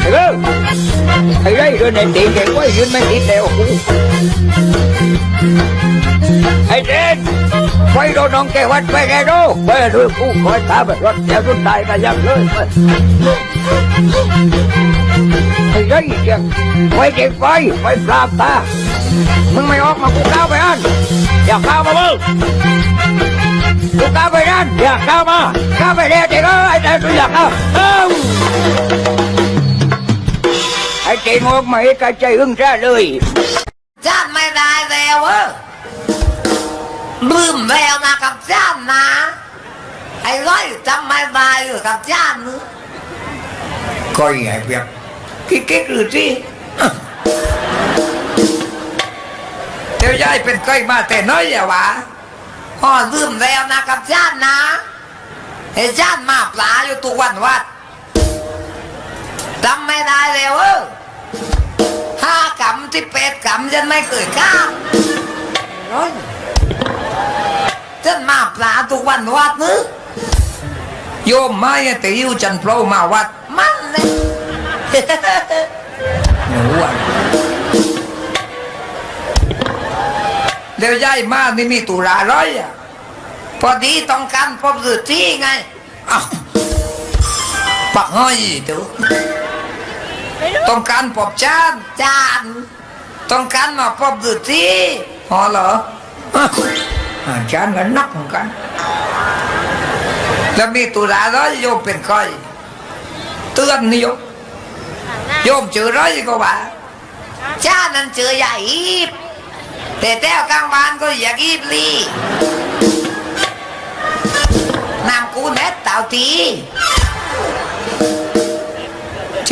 ไอ้เบ้อไอ้ไรเดินในตีแกไว้ยืนไม่ติดแล้วกูไอ้เด่นไปโดนน้องแกวัดไปแกโดูไปด้วยกูคอยตามไปรถเดี๋ยวรุ่นตายกันยังเลยไอ้ไรเจ้าไปเด็กไปไปปราบตามึงไม่ออกมากูก้าวไปอันอย่าก้าวมามึงกูก้าวไปนั่นอย่าก้าวมาก้าวไปเด็กเด็กเอ้ยไอ้เด็กอย่าก้าว งอกมาไอ้กระใจอึ้งแท้เลยจานไม่ได้แล้วเออลืมแล้วนะกับจานนะไอ้ร้อยจำไม่ได้หรือกับจานนึ coi ai biết cái cái rồi gì theo dai bên coi mà thể nói gì bà พ่อลืมแล้วนะกับจานนะไอ้จานมาปลาอยู่ทุกวันวัดจำไม่ได้แล้วเออ ห้ากรรมสิบแปดกรรมฉันไม่เคยข้ามฉันมาปลาทุกวันวัดนึกโยมไม่ยแต่ยิวจันโผล่มาวัดมันเลยหนูอะเดี๋ยวย้ายมานี่มีตุลาร้อยอะพอดีต้องการพบสุดที่ไงอ้าวปห้อยเดี๋ยว ต้องการปอบชาติจานต้องการมาพบสื่อที่พอเหรออ่าชานกันนักเหมือนกันแล้วมีตุลาร้อยโยมเป็นใครเตือนนี่โยมโยมเจอร้อยก็ว่าจานนั้นเจอใหญ่อีบแต่แต้วกลางบ้านก็อยากอีบลีนามกูเน็ตเต่าที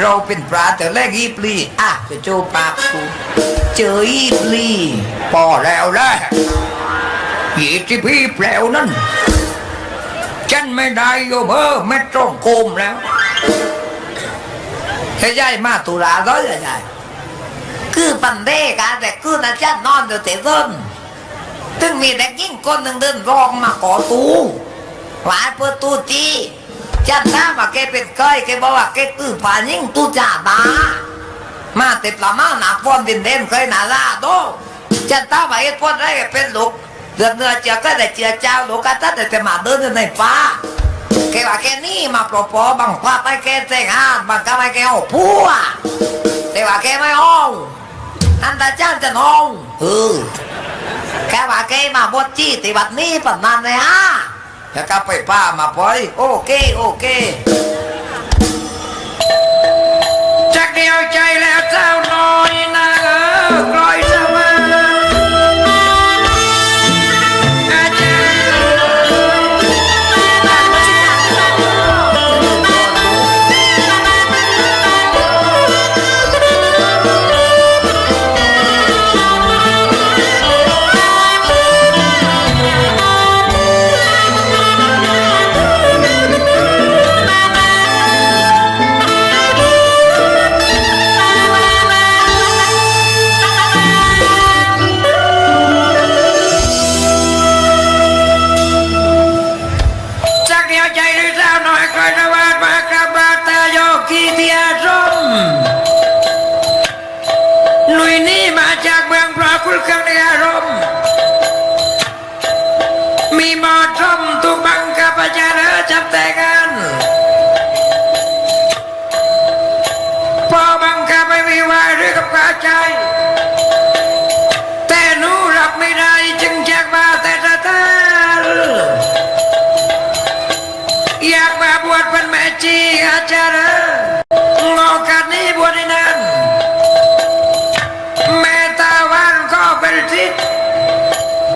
เราเป็นปลาแต่แรกอีปลีอะเกิดโจปากกูเจออีปลีพอแล้วแหละยีที่พี่แปลวนั้นฉันไม่ได้โยเบอร์ไม่ต้องโกมแล้ว thế dai mà tù ra đó là dai คือปันเด้กันแต่คือนะจานนอนอยู่แต่เนถึงมีเด็กยิ่งคนหนึ่งเดินร้องมาขอตู้หวายเปิดตู้จี จันท้ามาแกเป็นเคยแกบอกว่าแกคือผ่ายิ่งตู้จ่าดามาติดละมาหนักฟอนดินเด่นเคยหนาลาโดจันท้ามาไอ้พวกไรกเป็นลูกเดือดเนื้อเจียก็ได้เจียเจ้าลูกก็ตัดแต่มาเดินในป่าแกว่าแกนี่มาปลอปอบังพลาไปแกเจ๊งอ่านบังก็ไม่แกเอาผัวแต่ว่าแกไม่เอาอันตาจ้าจะนองเออแกว่าแกมาบดจี้ติบัดนี้ปนนันเลยฮะ แล้วก็ไปป้ามาปล่อยโอเค โอเคจักเดียวใจแล้ว พ